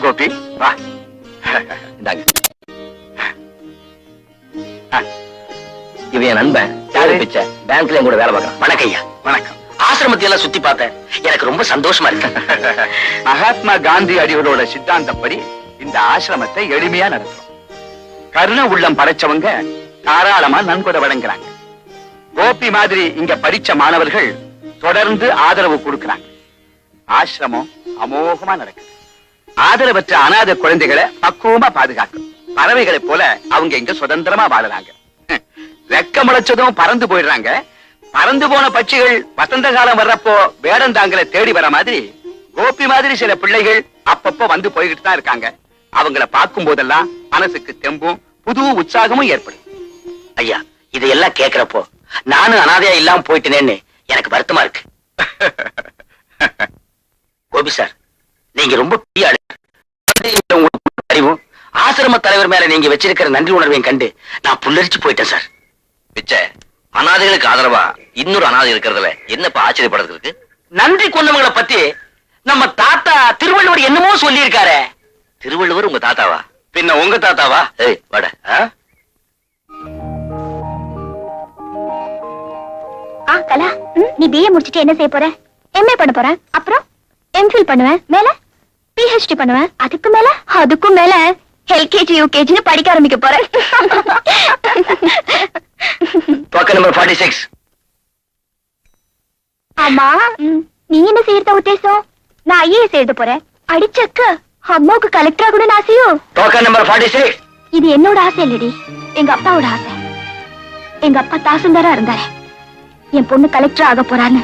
கோபி. வா. இந்தாங்க. இவன் நண்பன்? பிச்சை. பேங்க்ல கூட வேலை பார்க்கறான். வணக்கம் ஐயா. வணக்கம். ஆசிரமத்தை எல்லாம் சுத்தி பார்த்தேன். எனக்கு ரொம்ப சந்தோஷமா இருக்கு. மகாத்மா காந்தி அடிகளோட சித்தாந்தப்படி இந்த ஆசிரமத்தை எளிமையா நடத்துறோம். கருண உள்ளம் படைச்சவங்க தாராளமா நன்கொடை வழங்குறாங்க. கோபி மாதிரி இங்க படிச்ச மாணவர்கள் தொடர்ந்து ஆதரவு கொடுக்கறாங்க. ஆசிரமம் அமோகமா நடக்குது. ஆதரவற்ற அனாதை குழந்தைகளை பக்குவமா பாதுகாக்கும். பறவைகளை போல அவங்க இங்க சுதந்திரமா வாழறாங்க. ரெக்க முளைச்சதும் பறந்து போயிடுறாங்க. பறந்து போன பட்சிகள் வசந்த காலம் வர்றப்போ வேடந்தாங்களை தேடி வர மாதிரி கோபி மாதிரி சில பிள்ளைகள் அப்பப்போ வந்து போய்கிட்டு தான் இருக்காங்க. அவங்கள பார்க்கும் போதெல்லாம் மனசுக்கு தெம்பும் புது உற்சாகமும் ஏற்படும். ஐயா இதையெல்லாம் கேக்குறப்போ நானும் அனாதையா இல்லாம போயிட்டேனேன்னு எனக்கு வருத்தமா இருக்கு. கோபி சார் நீங்க ரொம்ப பெரிய உங்களுக்கு அறிவும் ஆசிரம தலைவர் மேல நீங்க வச்சிருக்கிற நன்றி உணர்வையும் கண்டு நான் புல்லரிச்சு போயிட்டேன் சார். பிச்சை அனாதைகளுக்கு ஆதரவா? இன்னொரு அனாதை இருக்கிறதுல என்னப்பா ஆச்சரியப்படுறதுக்கு? இருக்கு நன்றி கொண்டவங்களை பத்தி நம்ம தாத்தா திருவள்ளுவர் என்னமோ சொல்லியிருக்காரே. திருவள்ளுவர் உங்க தாத்தாவா? பின்ன உங்க தாத்தாவா? ஏய் வாட. கலா நீ பிஏ முடிச்சிட்டு என்ன செய்ய போற? எம்ஏ பண்ண போற? அப்புறம் எம்ஃபில் பண்ணுவேன் மேல? பிஹெச்டி பண்ணுவேன். அதுக்கு மேல? அதுக்கும் மேல எல்கேஜி யூகேஜின்னு படிக்க ஆரம்பிக்க போறேன். பக்கம் நம்பர் ஃபார்ட்டி சிக்ஸ் ஆமா ம், நீ என்ன செய்யறத உத்தேசம்? நான் ஐஏஎஸ் எழுத போறேன். அடிச்சக்க அம்மாவுக்கு கலெக்டர் ஆகணும்னு ஆசையோ? டோக்கன் நம்பர் ஃபார்ட்டி சிக்ஸ் இது என்னோட ஆசை இல்லடி. எங்க அப்பாவோட ஆசை. எங்க அப்பா தாசில்தாரா இருந்தாரு. என் பொண்ணு கலெக்டர் ஆக போறான்னு.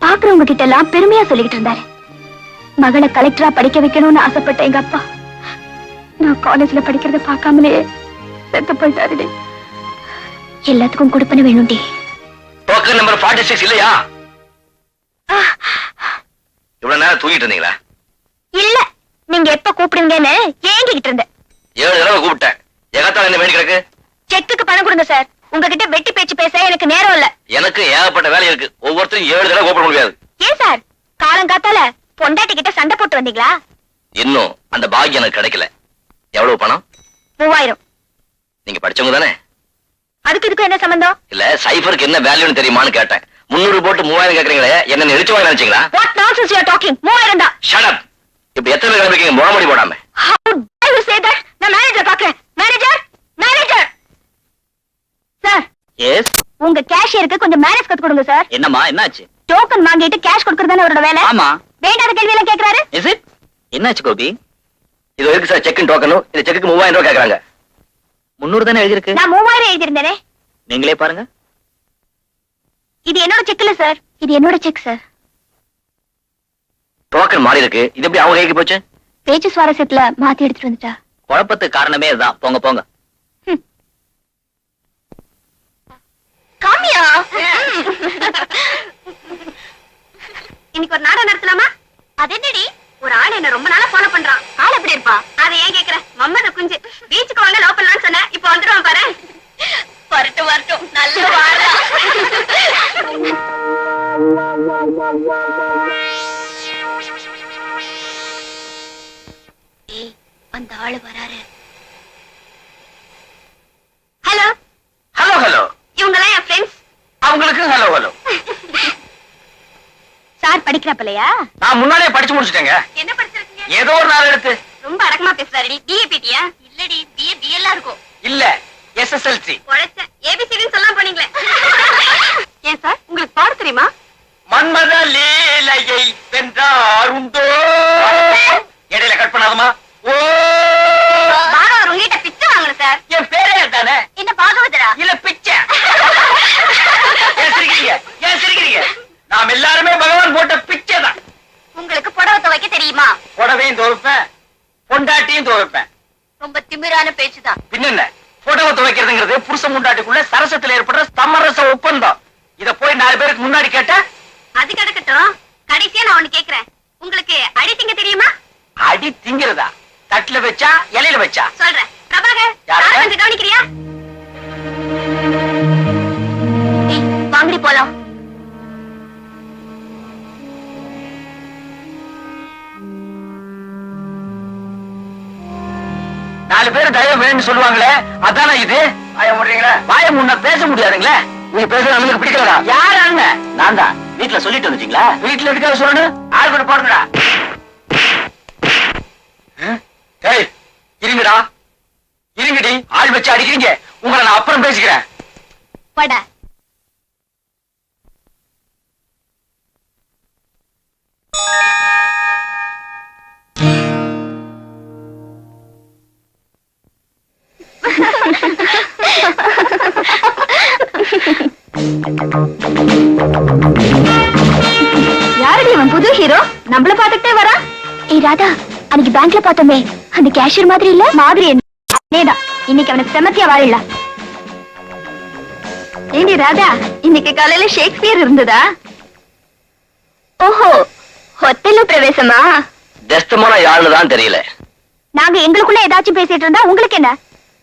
பாக்குறவங்க கிட்ட எல்லாம் பெருமையா சொல்லிக்கிட்டு இருந்தாரு. மகளை கலெக்டரா படிக்க வைக்கணும்னு ஆசைப்பட்ட எங்க அப்பா. நான் காலேஜ்ல படிக்கிறத பார்க்காமலே செத்து போயிட்டாருடி. எல்லாத்துக்கும் கொடுப்பன வேணும்டி. டோக்கன் நம்பர் ஃபார்ட்டி சிக்ஸ் இல்லையா இவ்வளவு நேரம் தூங்கிட்டு இருந்தீங்களா? இல்ல நீங்க எப்ப கூப்பிடுங்கன்னு ஏங்கிக்கிட்டு இருந்தேன். ஏழு தடவை கூப்பிட்டேன். எகத்தால என்ன வேண்டி கிடக்கு? செக்குக்கு பணம் கொடுங்க சார் உங்ககிட்ட வெட்டி பேச்சு பேச எனக்கு நேரம் இல்ல. எனக்கு ஏகப்பட்ட வேலை இருக்கு. ஒவ்வொருத்தரும் ஏழு தடவை கூப்பிட முடியாது. ஏன் சார் காலங்காத்தால பொண்டாட்டி கிட்ட சண்டை போட்டு வந்தீங்களா? இன்னும் அந்த பாக்கியம் எனக்கு கிடைக்கல. எவ்வளவு பணம்? மூவாயிரம். நீங்க படிச்சவங்க தானே? அதுக்கு இதுக்கும் என்ன சம்பந்தம்? இல்ல சைஃபருக்கு என்ன வேல்யூன்னு தெரியுமான்னு கேட்டேன். முன்னூறு போட்டு மூவாயிரம் கேக்குறீங்களே என்ன நெரிச்சு வாங்க நினைச்சீங்களா? What nonsense you are talking மூவாயிரம் தான். ஷடப் இப்ப எத்தனை பேர் கிளம்பிருக்கீங்க முகமடி போடாம. How dare you say that நான் மேனேஜர் பார்க்கறேன். மேனேஜர் மேனேஜர் சார் எஸ் உங்க கேஷியருக்கு கொஞ்சம் மேனேஜ் கத்து கொடுங்க சார் என்னம்மா என்னாச்சு? டோக்கன் வாங்கிட்டு கேஷ் கொடுக்கறது அவரோட வேலை? ஆமா. வேண்டாத கேள்வி எல்லாம் கேக்குறாரு? இஸ் இட் என்னாச்சு கோபி? இது இருக்கு சார் செக் டோக்கனும் இந்த செக்குக்கு மூவாயிரம் ரூபாய் கேக்குறாங்க. முன்னூறு தானே எழுதிருக்கு நான் மூவாயிரம் எழுதியிருந்தேனே. நீங்களே பாருங்க. இது என்னோட செக் இல்ல சார் இது என்னோட செக் சார் டோக்கன் மாறி இருக்கு. இது எப்படி அவங்க கைக்கு போச்சு? பேச்சு சுவாரஸ்யத்துல மாத்தி எடுத்துட்டு வந்துட்டா. குழப்பத்துக்கு காரணமே இதுதான். போங்க போங்க. காமியா? இன்னைக்கு ஒரு நாடகம் நடத்தலாமா? அது என்னடி? ஒரு ஆள் என்ன ரொம்ப நாளா ஃபாலோ பண்றான். ஆள் எப்படி இருப்பா? அதை ஏன் கேக்குற? மம்மத குஞ்சு. பீச்சுக்கு வாங்க லவ் பண்ணலாம்னு சொன்னேன் இப்போ வந்துருவான் பாரு. வரட்டும் வரட்டும். நல்ல வாழ அந்த ஆளு வராரு. ஹலோ? ஹலோ ஹலோ இவங்கெல்லாம் என் ஃப்ரெண்ட்ஸ் அவங்களுக்கு ஹலோ ஹலோ சார் படிக்கிறப்பலையா நான் முன்னாடியே படிச்சு முடிச்சிட்டேங்க. என்ன படிச்சிருக்கீங்க? ஏதோ ஒரு நாள் எடுத்து. ரொம்ப அடக்கமா பேசுறாரு. பிஏபிடியா இல்லடி பிஏ பிஎல்லாம் இருக்கும். இல்ல எஸ்எஸ்எல்சி உழைச்ச ஏபிசிடின்னு சொல்லாம போனீங்களே. ஏன் சார்? உங்களுக்கு பாட தெரியுமா? மன்மத லீலையை வென்றார் உண்டோ? இடையில கட் பண்ணாதமா ஓ! பாகவர் உங்ககிட்ட பிச்சை வாங்கணும் சார். என் பேரே தானே என்ன பாகவதரா? இல்ல பிச்சை. ஏன் சிரிக்கிறீங்க? ஏன் சிரிக்கிறீங்க? நாம் எல்லாருமே பகவான் போட்ட பிச்சை தான் உங்களுக்கு புடவை துவைக்க தெரியுமா? புடவையும் துவைப்பேன் பொண்டாட்டியும் துவைப்பேன். ரொம்ப திமிரான பேச்சுதான். பின்னென்ன? புடவை துவைக்கிறதுங்கிறது புருஷ முண்டாட்டிக்குள்ள சரசத்துல ஏற்படுற சமரச ஒப்பந்தம். இத போய் நாலு பேருக்கு முன்னாடி கேட்டா? அது கிடக்கட்டும் கடைசியா நான் ஒண்ணு கேக்குறேன். உங்களுக்கு அடி திங்க தெரியுமா? அடி திங்கிறதா? தட்டுல வச்சா இலையில வச்சா? சொல்றேன். பிரபாகர் கவனிக்கிறியா? தயவு வேணும்னு சொல்லுவாங்களே அதானே இது? வாய முடியுங்களா வாய முன்ன பேச முடியாதுங்களே. நீ பேசுறது நம்மளுக்கு பிடிக்கலடா. யார் அண்ணன் நான் தான். வீட்டுல சொல்லிட்டு வந்துட்டீங்களா? வீட்டுல இருக்காத சொல்லணும் ஆள் கூட போடுங்கடா ஏய் இருங்கடா. இருங்கடி ஆள் வச்சு அடிக்கிறீங்க. உங்களை நான் அப்புறம் பேசிக்கிறேன். பட. யாரடி அவன் புது ஹீரோ நம்மள பாத்துட்டே வரா? ஏய் ராதா அன்னைக்கு பேங்க்ல பார்த்தோமே அந்த கேஷியர் மாதிரி இல்ல? மாதிரி அதேதான். இன்னைக்கு அவனுக்கு செமத்தியா வாழிடலாம் ஏண்டி ராதா இன்னைக்கு காலையில ஷேக்ஸ்பியர் இருந்ததா? ஓஹோ ஹொத்தல்ல பிரவேசமா? டெஸ்டமான யாருன்னு தான் தெரியல. நாங்க எங்களுக்குள்ள ஏதாச்சும் பேசிட்டு இருந்தா உங்களுக்கு என்ன?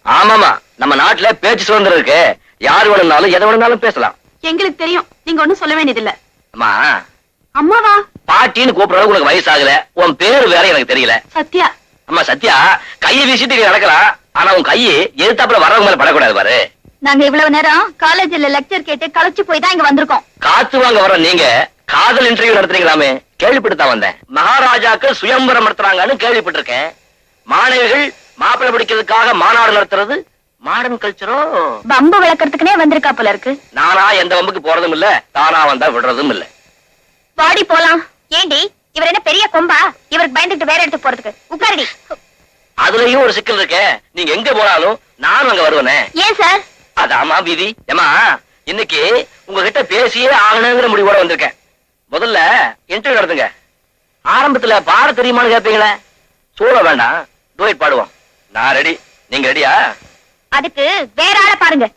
ஆமாமா நம்ம நாட்டுல பேச்சு சுதந்திரம் இருக்கு. யார் வேணும்னாலும் எதை வேணும்னாலும் பேசலாம். எங்களுக்கு தெரியும். நீங்க ஒண்ணும் சொல்ல வேண்டியதில்ல. அம்மா அம்மாவா? பாட்டின்னு கூப்பிடுறது உனக்கு வயசாகல. உன் பேரு வேற எனக்கு தெரியல. சத்யா. அம்மா சத்யா கையை வீசிட்டு நீ நடக்கலாம். ஆனா உன் கையை எதிர்த்தாப்புல வரவங்க மேல படக்கூடாது பாரு. நாங்க இவ்வளவு நேரம் காலேஜ்ல லெக்சர் கேட்டு களைச்சு போய் தான் இங்க வந்திருக்கோம். காத்து வாங்க வர நீங்க காதல் இன்டர்வியூ நடத்துறீங்களாமே. கேள்விப்பட்டு தான் வந்தேன். மகாராஜாக்கள் சுயம்பரம் நடத்துறாங்கன்னு கேள்விப்பட்டிருக்கேன். மாணவிகள் மாப்பிள்ளை பிடிக்கிறதுக்காக மாநாடு நடத்துறது மாடர்ன் கல்ச்சரோ? பம்பு விளக்கறதுக்குனே வந்திருக்கா போல இருக்கு. நானா எந்த வம்புக்கு போறதும் இல்ல தானா வந்தா விடுறதும் இல்ல. வாடி போலாம். ஏண்டி இவர் என்ன பெரிய கொம்பா? இவருக்கு பயந்துட்டு வேற இடத்துக்கு போறதுக்கு. உட்காருடி. அதுலயும் ஒரு சிக்கல் இருக்கே. நீங்க எங்க போனாலும் நானும் அங்க வருவேனே. ஏன் சார்? அதாமா விதி ஏமா இன்னைக்கு உங்ககிட்ட பேசியே ஆகணுங்கிற முடிவோட வந்திருக்கேன். முதல்ல இன்டர்வியூ நடத்துங்க. ஆரம்பத்துல பாட தெரியுமான்னு கேட்பீங்களே சூழ வேண்டாம். டூயட் பாடுவோம். நான் ரெடி நீங்க ரெடியா அதுக்கு வேற ஆளை பாருங்க.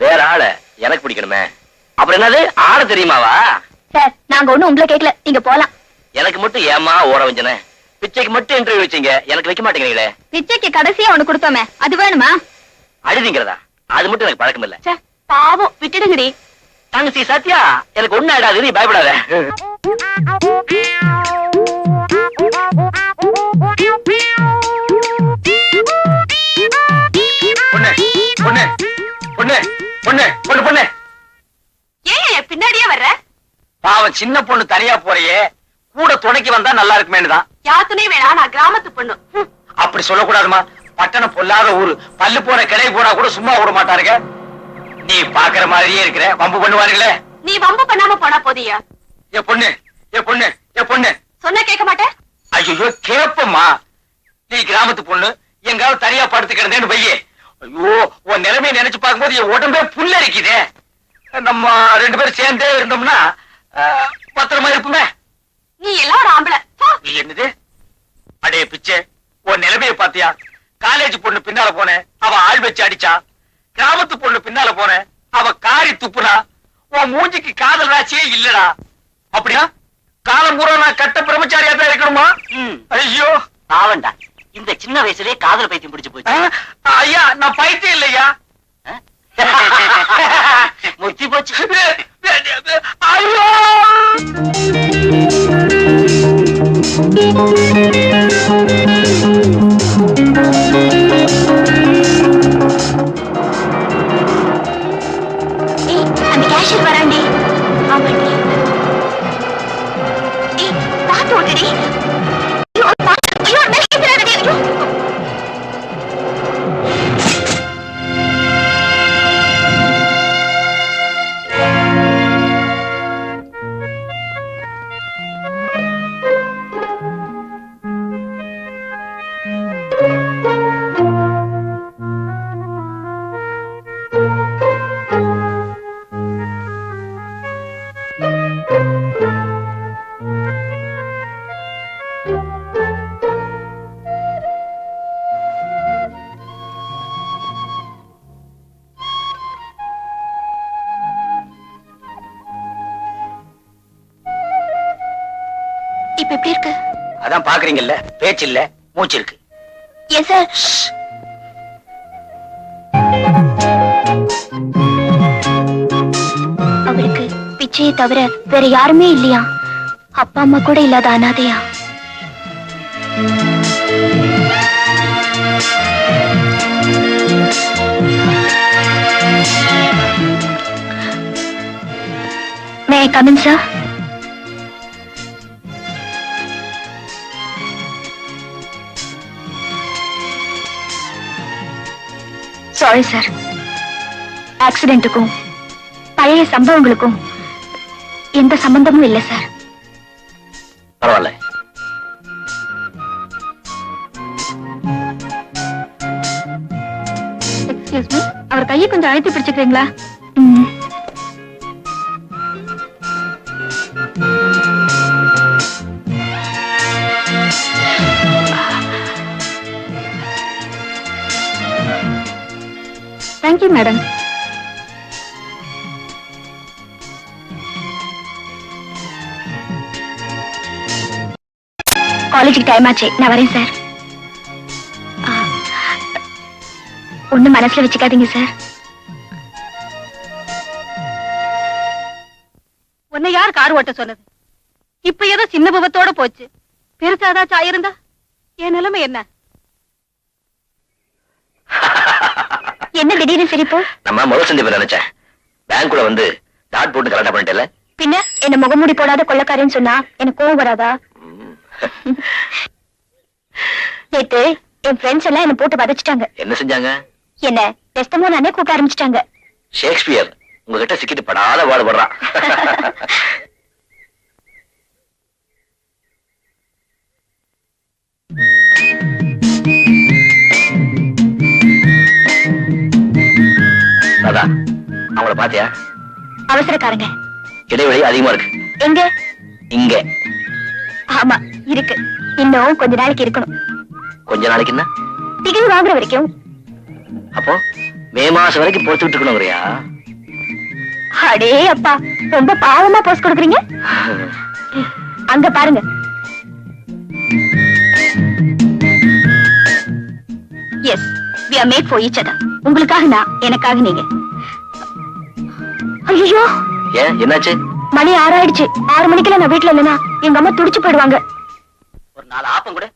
வேற ஆள? எனக்கு பிடிக்கணுமே. அப்புறம் என்னது? ஆட தெரியுமாவா? சார் நாங்க ஒண்ணும் உங்களை கேட்கல. நீங்க போலாம். எனக்கு மட்டும் ஏமா ஓட வஞ்சன பிச்சைக்கு மட்டும் இன்டர்வியூ வச்சீங்க. எனக்கு வைக்க மாட்டேங்கிறீங்களே. பிச்சைக்கு கடைசியா ஒண்ணு கொடுத்தோமே. அது வேணுமா? அழுதிங்கிறதா? அது மட்டும் எனக்கு பழக்கம் இல்ல. ச்சே, பாவம். விட்டுடுங்கடி. தங்கச்சி சத்யா எனக்கு ஒண்ணு ஆயிடாது. நீ பயப்படாத. பொண்ணு பொண்ணு பொண்ணு பொண்ணு பொண்ணு. ஏன் பின்னாடியே வர்ற? பாவம் சின்ன பொண்ணு தனியா போறியே. கூட துணைக்கு வந்தா நல்லா இருக்குமேனு தான். யாத்துனே வேணா? நான் கிராமத்து பொண்ணு. அப்படி சொல்லக்கூடாதுமா. பட்டணம் பொல்லாத ஊரு. பல்லு போற கிளை போனா கூட சும்மா விட மாட்டாருங்க. நீ பாக்குற மாதிரியே இருக்கிற. வம்பு பண்ணுவாருங்களே. நீ வம்பு பண்ணாம போனா போதியா? ஏ பொண்ணு ஏ பொண்ணு ஏ பொண்ணு. சொன்ன கேட்க மாட்டேன். ஐயோ கேப்பம்மா. நீ கிராமத்து பொண்ணு. எங்காவது தனியா படுத்து கிடந்தேன்னு வையே. ஐயோ உன் நிலைமையை நினைச்சு பார்க்கும்போது என் உடம்பே புல்லரிக்குதே. நம்ம ரெண்டு பேரும் சேர்ந்தே இருந்தோம்னா பத்திரமா இருப்போமே நீ எல்லாம் ஆம்பளை. என்னது? அடே பிச்சை. உன் நிலைமையை பாத்தியா காலேஜ் பொண்ணு பின்னால போனேன். அவ ஆள் வச்சு அடிச்சா. கிராமத்து பொண்ணு பின்னால போனேன். அவ காரி துப்புனா. உன் மூஞ்சிக்கு காதல் ராசியே இல்லடா. அப்படியா காலம் பூரா நான் கட்ட பிரம்மச்சாரியா தான் இருக்கணுமா ஐயோ பாவண்டா இந்த சின்ன வயசுலயே காதல் பைத்தியம் பிடிச்சு போச்சு. ஐயா நான் பைத்தியம் இல்லையா? முத்தி போச்சு. ஐயோ! ஏய் எல்லாம் பாக்குறீங்கல்ல? பேச்சு இல்ல மூச்சு இருக்கு. அவருக்கு பிச்சையை தவிர வேற யாருமே இல்லையா? அப்பா அம்மா கூட இல்லாத அனாதையா? May come in sir sorry sir ஆக்சிடென்ட்டுக்கும் பழைய சம்பவங்களுக்கும் எந்த சம்பந்தமும் இல்லை சார் பரவாயில்ல. எக்ஸ்கியூஸ் மீ அவர் கையை கொஞ்சம் அழைத்து பிடிச்சுக்கிறீங்களா? Thank you madam. காலேஜுக்கு டைம் ஆச்சு. நான் வரேன் சார் ஒண்ணும் மனசுல வச்சுக்காதீங்க சார் உன்னை யார் கார் ஓட்ட சொன்னது? இப்ப ஏதோ சின்ன விபத்தோட போச்சு. பெருசா ஏதாச்சும் ஆயிருந்தா? என் நிலைமை என்ன? என்ன திடீர்னு சிரிப்பு? நம்ம முதல் சந்திப்பு நினைச்சேன்? பேங்க்குள்ள வந்து டாட் போட்டு கரெக்டா பண்ணிட்டல பின்ன என்ன முகமூடி போடாத கொள்ளக்காரன்னு சொன்னா எனக்கு கோவம் வராதா? நேத்து என் ஃப்ரெண்ட்ஸ் எல்லாம் என்ன போட்டு வதச்சிட்டாங்க. என்ன செஞ்சாங்க? என்ன டெஸ்டமோ நானே கூப்பிட ஆரம்பிச்சிட்டாங்க. ஷேக்ஸ்பியர் உங்ககிட்ட சிக்கிட்டு படாத பாடுபடுறான் ராதா அவங்கள பாத்தியா? அவசரக்காரங்க. இடைவெளி அதிகமா இருக்கு. எங்க? இங்க. ஆமா இருக்கு. இன்னும் கொஞ்ச நாளைக்கு இருக்கணும். கொஞ்ச நாளைக்கு என்ன? டிகிரி வாங்குற வரைக்கும். அப்போ மே மாசம் வரைக்கும் பொறுத்துக்கிட்டு இருக்கணுங்கிறியா அடே அப்பா ரொம்ப பாவமா போஸ்ட் கொடுக்குறீங்க. அங்க பாருங்க. We are made for each other. உங்களுக்காக நான் எனக்காக நீங்க. ஐயோ ஏன்? என்னாச்சு? மணி ஆறாயிடுச்சு. ஆறு மணிக்கெல்லாம் நான் வீட்டுல இல்லைன்னா எங்க அம்மா துடிச்சு போயிடுவாங்க. ஒரு நாலு ஆப்பம் கூட.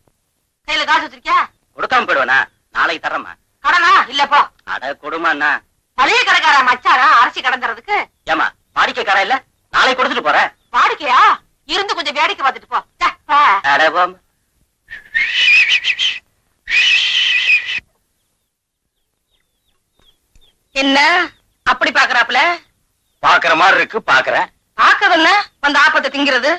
கையில காசு வச்சிருக்கியா? கொடுக்காம போயிடுவேனா நாளைக்கு தர்றேம்மா. கடனா? இல்லப்பா அட கொடுமாண்ணா. பழைய கடைக்கார மச்சாரா அரிசி கடந்துறதுக்கு? ஏமா வாடிக்கைக்காரன் இல்ல? நாளைக்கு கொடுத்துட்டு போறேன். வாடிக்கையா? இருந்து கொஞ்சம் வேடிக்கை பார்த்துட்டு போ. அட போம்மா. என்ன? அப்படி பாக்குறாப்புல? பாக்குற மாதிரி இருக்கு பாக்குறேன். பாக்குறது என்ன வந்து ஆப்பத்தை திங்கிறது?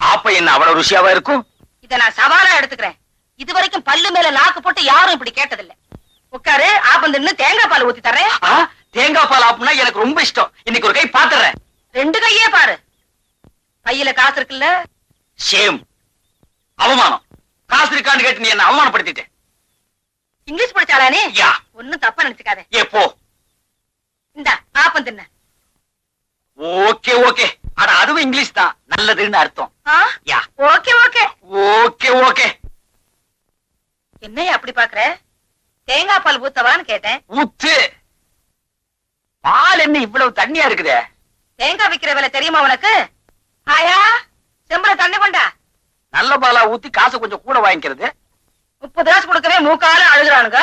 ஆப்ப என்ன அவ்வளவு ருசியாவா இருக்கும்? இத நான் சவாலா எடுத்துக்கிறேன். இது வரைக்கும் பல்லு மேல நாக்கு போட்டு யாரும் இப்படி கேட்டதில்ல. உட்காரு ஆப்பம் தின்னு தேங்காய் பால் ஊத்தி தரேன்? தேங்காய் பால் ஆப்புனா எனக்கு ரொம்ப இஷ்டம். இன்னைக்கு ஒரு கை பாத்துறேன். ரெண்டு கையே பாரு. கையில காசு இருக்குல்ல? சேம் அவமானம். காசு இருக்கான்னு கேட்டு நீ என்ன அவமானப்படுத்திட்ட. இங்கிலீஷ் யா. ஒண்ணும் தப்பா நினைச்சுக்காத. ஏ போ. இந்த ஆப்பம் தின்ன ஓகே ஓகே. ஆனா அதுவும் இங்கிலீஷ் தான். நல்லதுன்னு அர்த்தம். ஆ? Yeah. Okay okay. Okay okay. என்னைய அப்படி பாக்குற? தேங்காய் பால் ஊத்தவான்னு கேட்டேன். ஊத்து. பால் என்ன இவ்வளவு தண்ணியா இருக்குதே? தேங்காய் விக்கிற விலை தெரியுமா உனக்கு? ஆயா செம்பல தண்ணி கொண்டா. நல்ல பாலா ஊத்தி காசு கொஞ்சம் கூட வாங்கிக்கிறது. முப்பது காசு கொடுக்கவே மூக்கால அழுகுறானுங்க.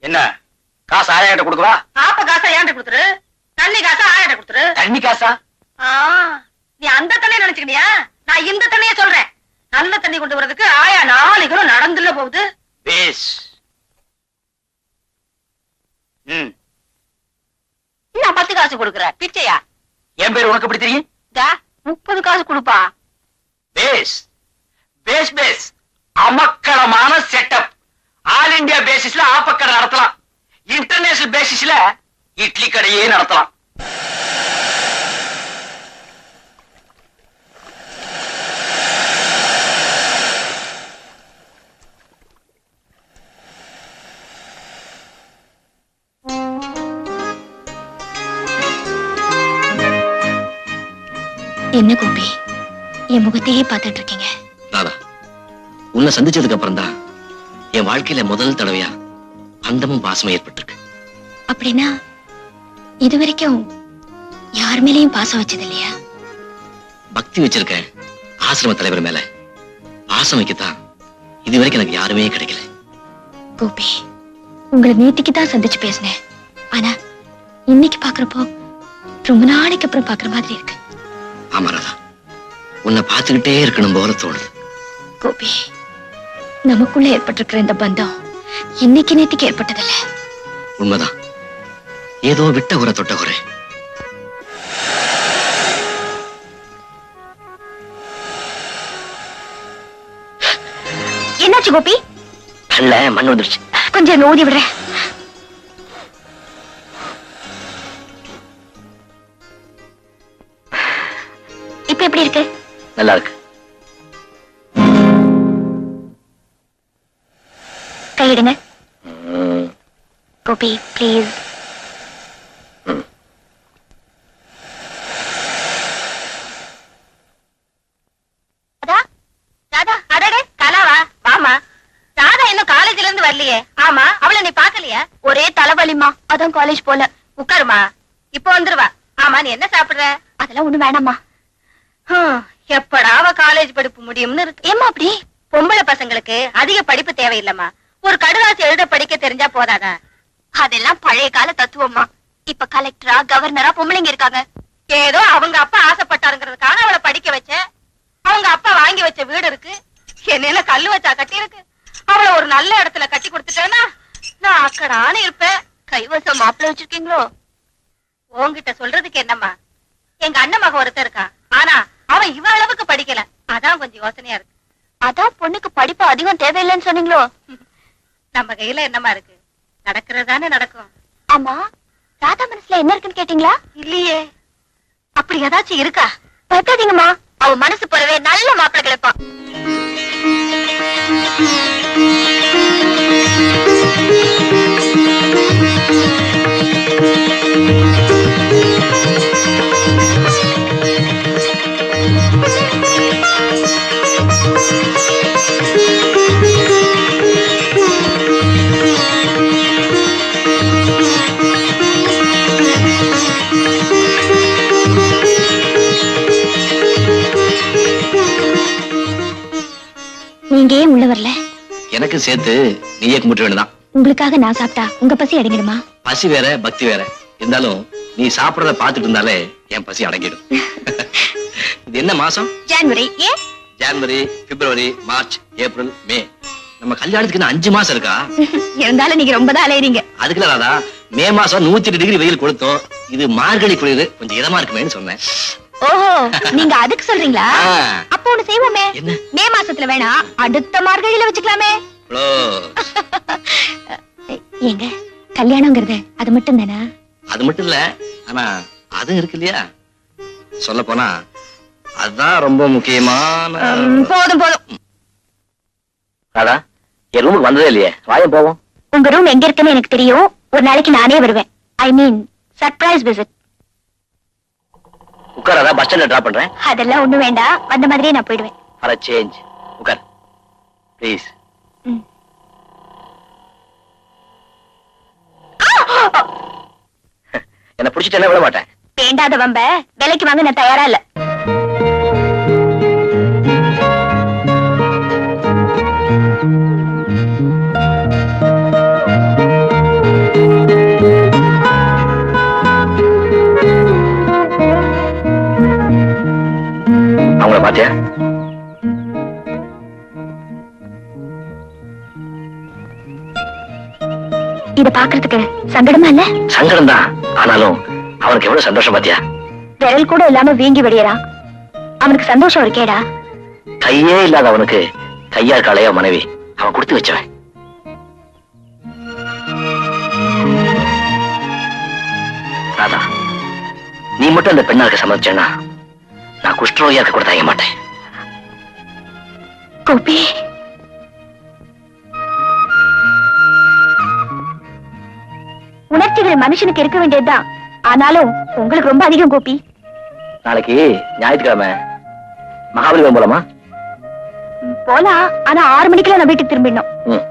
என்ன? காசு ஆயாட்ட கொடுக்கவா? ஆப்ப காசை ஏன்ட்ட கொடுத்துரு? தண்ணி காசை ஆயாட்ட கொடுத்துரு. தண்ணி காசா? நீ அந்த தண்ணியை நினைச்சுக்கினியா? நான் இந்த தண்ணியை சொல்றேன். நல்ல தண்ணி கொண்டு வரதுக்கு ஆயா நாளைகளும் நடந்துல போகுது. பேஸ். ம். நான் பத்து காசு கொடுக்குறேன் பிச்சையா? என் பேர் உனக்கு எப்படி தெரியும்? முப்பது காசு கொடுப்பா. பேஸ். பேஸ் பேஸ். அமக்களமான செட்டப் ஆல் இந்தியா பேசிஸ்ல ஆப்பக்கடை நடத்தலாம். இன்டர்நேஷனல் பேசிஸ்ல இட்லி கடையே நடத்தலாம். என்ன கோபி? என் முகத்தையே பார்த்துட்டு இருக்கீங்க. உன்னை சந்திச்சதுக்கு அப்புறம் தான் என் வாழ்க்கையில முதல் தடவையா அந்தமும் பாசமும் ஏற்பட்டிருக்கு. அப்படின்னா இது வரைக்கும் யார் மேலேயும் பாசம் வச்சது இல்லையா பக்தி வச்சிருக்கேன் ஆசிரம தலைவர் மேல பாசம் வைக்கத்தான் இது வரைக்கும் எனக்கு யாருமே கிடைக்கல. கோபி உங்களை நேத்திக்கு தான் சந்திச்சு பேசினேன். ஆனா இன்னைக்கு பாக்குறப்போ ரொம்ப நாளைக்கு அப்புறம் பாக்குற மாதிரி இருக்கு. ஆமா ராதா உன்னை பார்த்துக்கிட்டே இருக்கணும் போல தோணுது. கோபி நமக்குள்ள ஏற்பட்டிருக்கிற இந்த பந்தம் இன்னைக்கு நேத்திக்கு ஏற்பட்டதில்ல. உண்மைதான். ஏதோ விட்ட உரை தொட்ட உரை என்னாச்சு கோபி? கண்ணுல மண் வந்துருச்சு. கொஞ்சம் ஊதி விடுறேன். இப்ப எப்படி இருக்கு? நல்லா இருக்கு. நீ பாக்கலையா ஒரே தலைவலிமா அதான் காலேஜ் போல. உட்காருமா. இப்போ வந்துருவா. ஆமா நீ என்ன சாப்பிடுற? அதெல்லாம் ஒண்ணு வேணாமா ஹம், எப்படா அவ காலேஜ் படிப்பு முடியும்னு இருக்கு. ஏமா அப்படி? பொம்பளை பசங்களுக்கு அதிக படிப்பு தேவையில்லம்மா. ஒரு கடுதாசி எழுத படிக்க தெரிஞ்சா போதாதான் அதெல்லாம் பழைய கால தத்துவமா இப்ப கலெக்டரா கவர்னரா பொம்பளைங்க இருக்காங்க. ஏதோ அவங்க அப்பா ஆசைப்பட்டாருங்கிறதுக்காக அவளை படிக்க வச்ச. அவங்க அப்பா வாங்கி வச்ச வீடு இருக்கு. என்ன கல்லு வச்சா கட்டி இருக்கு அவளை ஒரு நல்ல இடத்துல கட்டி கொடுத்துட்டேன்னா நான் அக்கடான்னு இருப்பேன். கைவசம் மாப்பிள்ள வச்சிருக்கீங்களோ? உன்கிட்ட சொல்றதுக்கு என்னம்மா? எங்க அண்ணன் மக ஒருத்தன் இருக்கான் ஆனா அவன் இவ அளவுக்கு படிக்கல. அதான் கொஞ்சம் யோசனையா இருக்கு. அதான் பொண்ணுக்கு படிப்பு அதிகம் தேவையில்லைன்னு சொன்னீங்களோ? நம்ம கையில என்னம்மா இருக்கு? நடக்கிறதானே நடக்கும். ஆமா ராதா மனசுல என்ன இருக்குன்னு கேட்டீங்களா? இல்லையே. அப்படி ஏதாச்சும் இருக்கா? பயப்படாதீங்கம்மா. அவ மனசு போறவே நல்ல மாப்பிள்ள கிடைப்பான். நீங்க ஏன் உள்ள வரல? எனக்கு சேர்த்து நீயே கும்பிட்டு வேணுதான் உங்களுக்காக நான் சாப்பிட்டா உங்க பசி அடங்கிடுமா? பசி வேற பக்தி வேற. இருந்தாலும் நீ சாப்பிடறத பார்த்துட்டு இருந்தாலே என் பசி அடங்கிடும். இது என்ன மாசம்? ஜான்வரி. ஏன் ஜனவரி பிப்ரவரி மார்ச் ஏப்ரல் மே. நம்ம கல்யாணத்துக்கு இன்னும் அஞ்சு மாசம் இருக்கா? இருந்தாலும் நீங்க ரொம்ப தான் அலையறீங்க. அதுக்குள்ள ராதா மே மாசம் நூத்தி எட்டு டிகிரி வெயில் கொடுத்தோம் இது மார்கழி குளிர் கொஞ்சம் இதமா இருக்குமேன்னு சொன்னேன். ஓஹோ நீங்க அதுக்கு சொல்றீங்களா? அப்போ ஒண்ணு செய்வோமே. மே மாசத்துல வேணா அடுத்த மார்கழியில வச்சுக்கலாமே. ஏங்க கல்யாணங்கிறது அது மட்டும் தானே அது மட்டும் இல்ல ஆனா அதுவும் இருக்கு இல்லையா? சொல்ல போனா அதுதான் ரொம்ப முக்கியமான போதும் போதும். ராதா என் ரூமுக்கு வந்ததே இல்லையே. வாயம் போவோம். உங்க ரூம் எங்க இருக்குன்னு எனக்கு தெரியும். ஒரு நாளைக்கு நானே வருவேன். ஐ மீன் சர்ப்ரைஸ் விசிட் உட்காராதா பஸ் ஸ்டாண்ட்ல டிராப் பண்றேன். அதெல்லாம் ஒண்ணு வேண்டாம். வந்த மாதிரியே நான் போயிடுவேன். ஃபார் சேஞ்ச் உட்கார். ப்ளீஸ். என்ன பிடிச்சிட்டு விட மாட்டேன். வேண்டாத வம்ப. விலைக்கு வாங்க நான் தயாரா இல்ல. அவங்கள பாத்தியா இத பாக்குறதுக்கு சங்கடமா இல்ல? சங்கடம் தான் ஆனாலும் அவனுக்கு எவ்வளவு சந்தோஷம் பாத்தியா விரல் கூட இல்லாம வீங்கி வெடியறான் அவனுக்கு சந்தோஷம் இருக்கேடா. கையே இல்லாத அவனுக்கு கையால் காளையா மனைவி. அவன் கொடுத்து வச்சவன். ராதா நீ மட்டும் அந்த பெண்ணாருக்கு சம்மதிச்சேன்னா நான் குஷ்டரோகியா இருக்க கூட மாட்டேன். கோபி. உணர்ச்சிகள் மனுஷனுக்கு இருக்க வேண்டியதுதான். ஆனாலும் உங்களுக்கு ரொம்ப அதிகம் கோபி. நாளைக்கு ஞாயிற்றுக்கிழமை மகாபலிபுரம் போலாமா? போலாம். ஆனா ஆறு மணிக்கெல்லாம் நான் வீட்டுக்கு திரும்பிடணும்.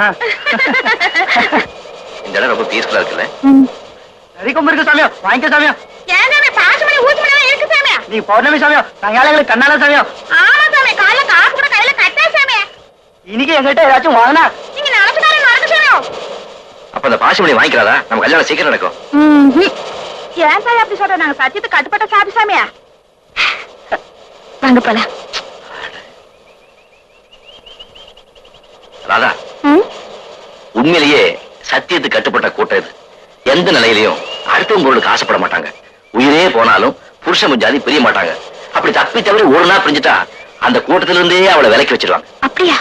இந்த இடம் ரொம்ப பீஸ்ஃபுல்லா இருக்குல்ல? நரி கொம்பு இருக்கு சாமியோ. வாங்கிக்க சாமியோ. சாமி பாசு மணி ஊசி மணி இருக்கு நீ பௌர்ணமி சாமியோ. சாயங்காலங்களுக்கு கண்ணால சாமியோ. ஆமா சாமி. காலைல காசு கூட கையில கட்டே சாமி. இன்னைக்கு எங்கிட்ட ஏதாச்சும் வாங்கினா? நீங்க நினைச்சுக்காரன் நடக்க சாமி அப்ப அந்த பாசிமணி வாங்கிக்கிறாதா நம்ம கல்யாணம் சீக்கிரம் நடக்கும். ஏன் சாமி அப்படி சொல்ற நாங்க சத்தியத்துக்கு கட்டுப்பட்ட சாமி சாமியா. வாங்க போலாம். ராதா? உண்மையிலேயே சத்தியத்துக்கு கட்டுப்பட்ட கூட்டம் இது. எந்த நிலையிலையும் அடுத்தவங்க பொருளுக்கு ஆசைப்பட மாட்டாங்க. உயிரே போனாலும் புருஷன் முஞ்சாதி பிரிய மாட்டாங்க. அப்படி தப்பி தவறி ஒரு நாள் பிரிஞ்சுட்டா அந்த கூட்டத்தில இருந்தே அவளை விலக்கி வச்சிருவாங்க. அப்படியா.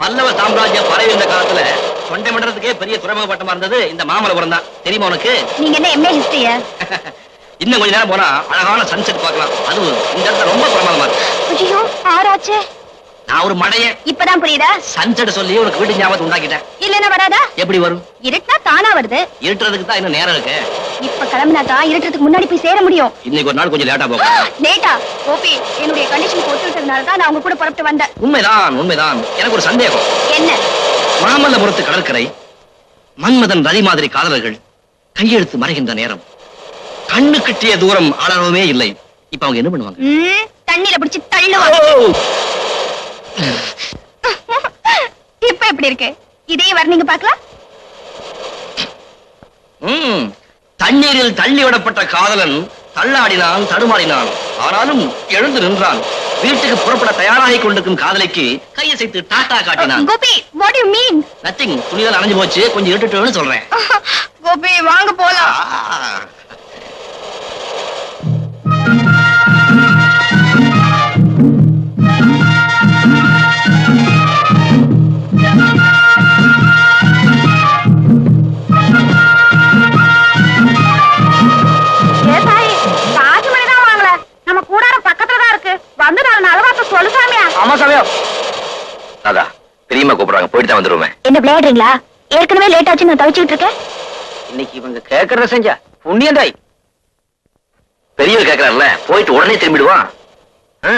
பல்லவ சாம்ராஜ்யம் பரவி இருந்த காலத்துல தொண்டை மண்டலத்துக்கே பெரிய துறைமுகப்பட்டமா இருந்தது இந்த மாமல்லபுரம் தான். தெரியுமா உனக்கு? நீங்க என்ன எம்ஏ ஹிஸ்டரியா இன்னும் கொஞ்ச நேரம் போனா அழகான சன்செட் பார்க்கலாம். அதுவும் இந்த இடத்துல ரொம்ப பிரமாதமா இருக்கு. ஐயோ ஆறாச்சே. நான் ஒரு மடைய. இப்பதான் புரியுதா? சன்செட் சொல்லி உனக்கு வீட்டு ஞாபகத்தை உண்டாக்கிட்டேன். இல்லன்னா வராதா? எப்படி வரும்? இருட்டுனா தானா வருது. இருட்டுறதுக்கு தான் இன்னும் நேரம் இருக்கு. இப்ப கிளம்பினா தான் இருட்டுறதுக்கு முன்னாடி போய் சேர முடியும். இன்னைக்கு ஒரு நாள் கொஞ்சம் லேட்டா போகும். லேட்டா கோபி என்னுடைய கண்டிஷன் ஒத்துக்கிட்டதுனால தான் நான் உங்க கூட புறப்பட்டு வந்தேன். உண்மைதான் உண்மைதான். எனக்கு ஒரு சந்தேகம். என்ன? மாமல்லபுரத்து கடற்கரை மன்மதன் ரதி மாதிரி காதலர்கள் கையெழுத்து மறைகின்ற நேரம். கண்ணு கிட்டிய தூரம் அளவுமே இல்லை. இப்ப அவங்க என்ன பண்ணுவாங்க? தண்ணியில பிடிச்சு தள்ளுவாங்க. இப்ப எப்படி இருக்கு? இதே வர்ணிங்க பாக்கலாம் தண்ணீரில் தள்ளி விடப்பட்ட காதலன் தள்ளாடினான் தடுமாறினான். ஆனாலும் எழுந்து நின்றான். வீட்டுக்கு புறப்பட தயாராகி கொண்டிருக்கும் காதலிக்கு கையசைத்து டாட்டா காட்டினான். Gopi what you mean nothing துணிகள் அணைஞ்சு போச்சு. கொஞ்சம் இருட்டுன்னு சொல்றேன். கோபி வாங்க போலாம். ஆமா சாமியோ. ராதா பெரியம்மா கூப்பிடுறாங்க போயிட்டு தான் வந்துருவேன். என்ன விளையாடுறீங்களா? ஏற்கனவே லேட் ஆச்சு நான் தவிச்சுட்டு இருக்கேன். இன்னைக்கு இவங்க கேக்குறத செஞ்சா புண்ணியந்தாய். பெரியவர் கேட்கறாருல போயிட்டு உடனே திரும்பிடுவான். ஆ.